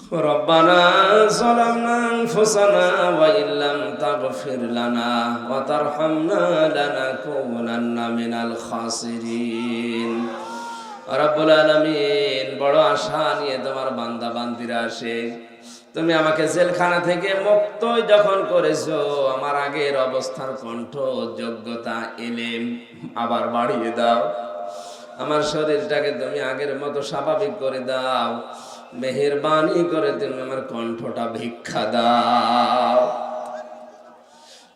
ربنا ظلمنا أنفسنا وإن لم تغفر لنا وترحمنا لنكونن من الخاسرين রব্বুল আলমিন বড় আশা নিয়ে তোমার বান্দা বান্দিরা আসে তুমি আমাকে জেলখানা থেকে মুক্ত যখন করেছো আমার আগের অবস্থার কণ্ঠ যোগ্যতা এলেম আবার বাড়িয়ে দাও আমার শরীরটাকে তুমি আগের মতো স্বাভাবিক করে দাও মেহেরবানি করে তুমি আমার কণ্ঠটা ভিক্ষা দাও।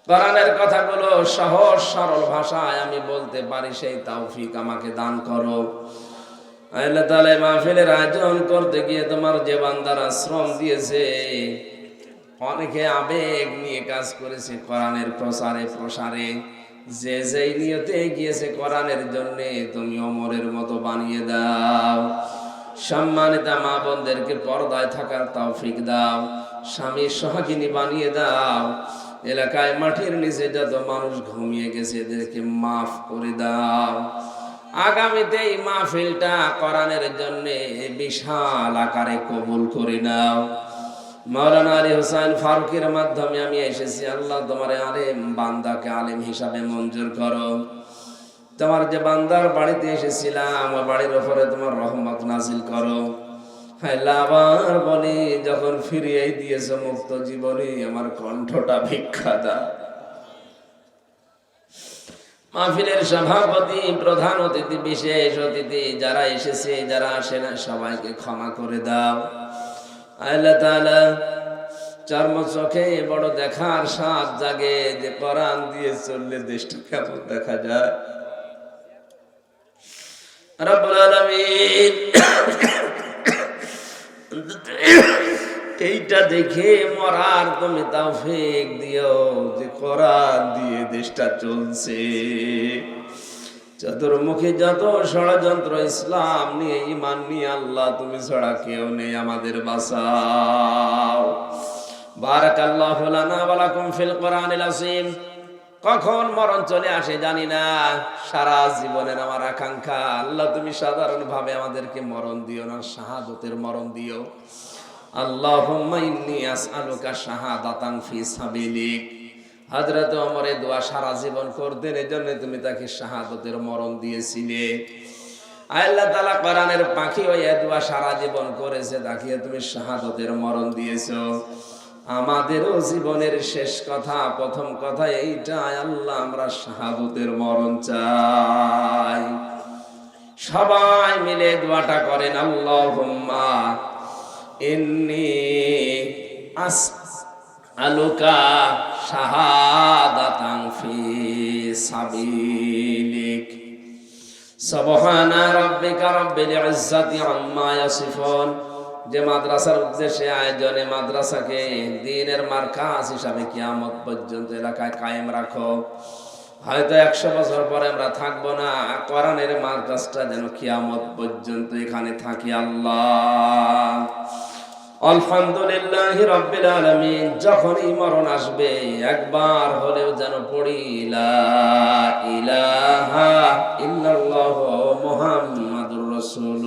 কোরআনের কথাগুলো সহজ, সরল ভাষায় আমি বলতে পারি, সেই তৌফিক আমাকে দান করো। আল্লাহ তাআলা মাহফিলের আয়োজন করতে গিয়ে তোমার যে বান্দারা শ্রম দিয়েছে, অনেকে আবেগ নিয়ে কাজ করেছে কোরআনের প্রসারে প্রসারে। যে যেই নিয়তে গিয়েছে কোরআনের জন্য, তুমি অমরের মতো বানিয়ে দাও। সম্মানিতা মা বোনদেরকে পর্দায় থাকার তৌফিক দাও স্বামীর সোহাগিনী বানিয়ে দাও। এলাকায় মাটির নিচে যত মানুষ ঘুমিয়ে গেছে, এদেরকে মাফ করে দাও। আগামীতে এই মাহফিলটা কোরআনের জন্য বিশাল আকারে কবুল করে নাও। মাওলানা আলী হোসেন ফারুকের মাধ্যমে আমি এসেছি, আল্লাহ তোমার আলেম, বান্দাকে আলেম হিসাবে মঞ্জুর করো। তোমার যে বান্দার বাড়িতে এসেছিলাম বাড়ির ওপরে তোমার রহমত নাজিল করো। আবার বলি, যখন ফিরিয়ে দিয়েছ মুক্ত জীবনে, আমার কণ্ঠটা ভিক্ষা দা মাহফিলের সভাপতি, প্রধান অতিথি, বিশেষ অতিথি, যারা এসেছে, যারা আসে না, সবাইকে ক্ষমা করে দাও। চর্ম চোখে বড় দেখার স্বাদ জাগে যে কোরআন দিয়ে চললে দেশটা কেমন দেখা যায়। এইটা দেখে মরার তুমি তাওফিক দিও, যে কোরআন দিয়ে দেশটা চলছে। চতুর্মুখী যত ষড়যন্ত্র ইসলাম নিয়ে ইমান নিয়ে আল্লাহ তুমি ছাড়া কেউ নেই আমাদের বাসাও বারাকাল্লাহু লানা ওয়া লাকুম ফিল কোরআনিল আসিম কখন মরণ চলে আসে জানি না। সারা জীবনের আমার আকাঙ্ক্ষা, আল্লাহ তুমি সাধারণ ভাবে আমাদেরকে মরণ দিও না, শাহাদতের মরণ দিও। আল্লাহুম্মা ইন্নী আসআলুকা শাহাদাতান ফি সাবিলিক। হযরত ওমর এই দোয়া সারা জীবন করতেন, এজন্য তুমি তাকে শাহাদতের মরণ দিয়েছিলে। আল্লাহ তাআলা কোরআনের পাখি হয়ে দোয়া সারা জীবন করেছে, তাকে তুমি শাহাদতের মরণ দিয়েছ। আমাদেরও জীবনের শেষ কথা, প্রথম কথা এইটাই, আল্লাহ আমরা শাহাদতের মরণ চাই। সবাই মিলে দোয়াটা করেন, আল্লাহুম্মা ইন্নি আস আলুকা শাহাদাতান ফি সাবিলিক। সুবহানা রাব্বিকা রাব্বিল ইজ্জাতি আম্মা ইয়াসিফুন। যে মাদ্রাসার উদ্দেশ্যে আয়োজনে মাদ্রাসাকে দিনের মার্কাজ হিসাবে কিয়ামত পর্যন্ত এলাকায় কায়েম রাখো। হয়তো একশো বছর পরে আমরা থাকব না, কোরআনের মার্কাজটা যেন কিয়ামত পর্যন্ত এখানে থাকি আল্লাহ। আলহামদুলিল্লাহ রব্বিল আলামিন, যখনই মরণ আসবে, একবার হলেও যেন পড়ি ইলাহা ইল্লাল্লাহ মুহাম্মাদুর রাসূলুল্লাহ।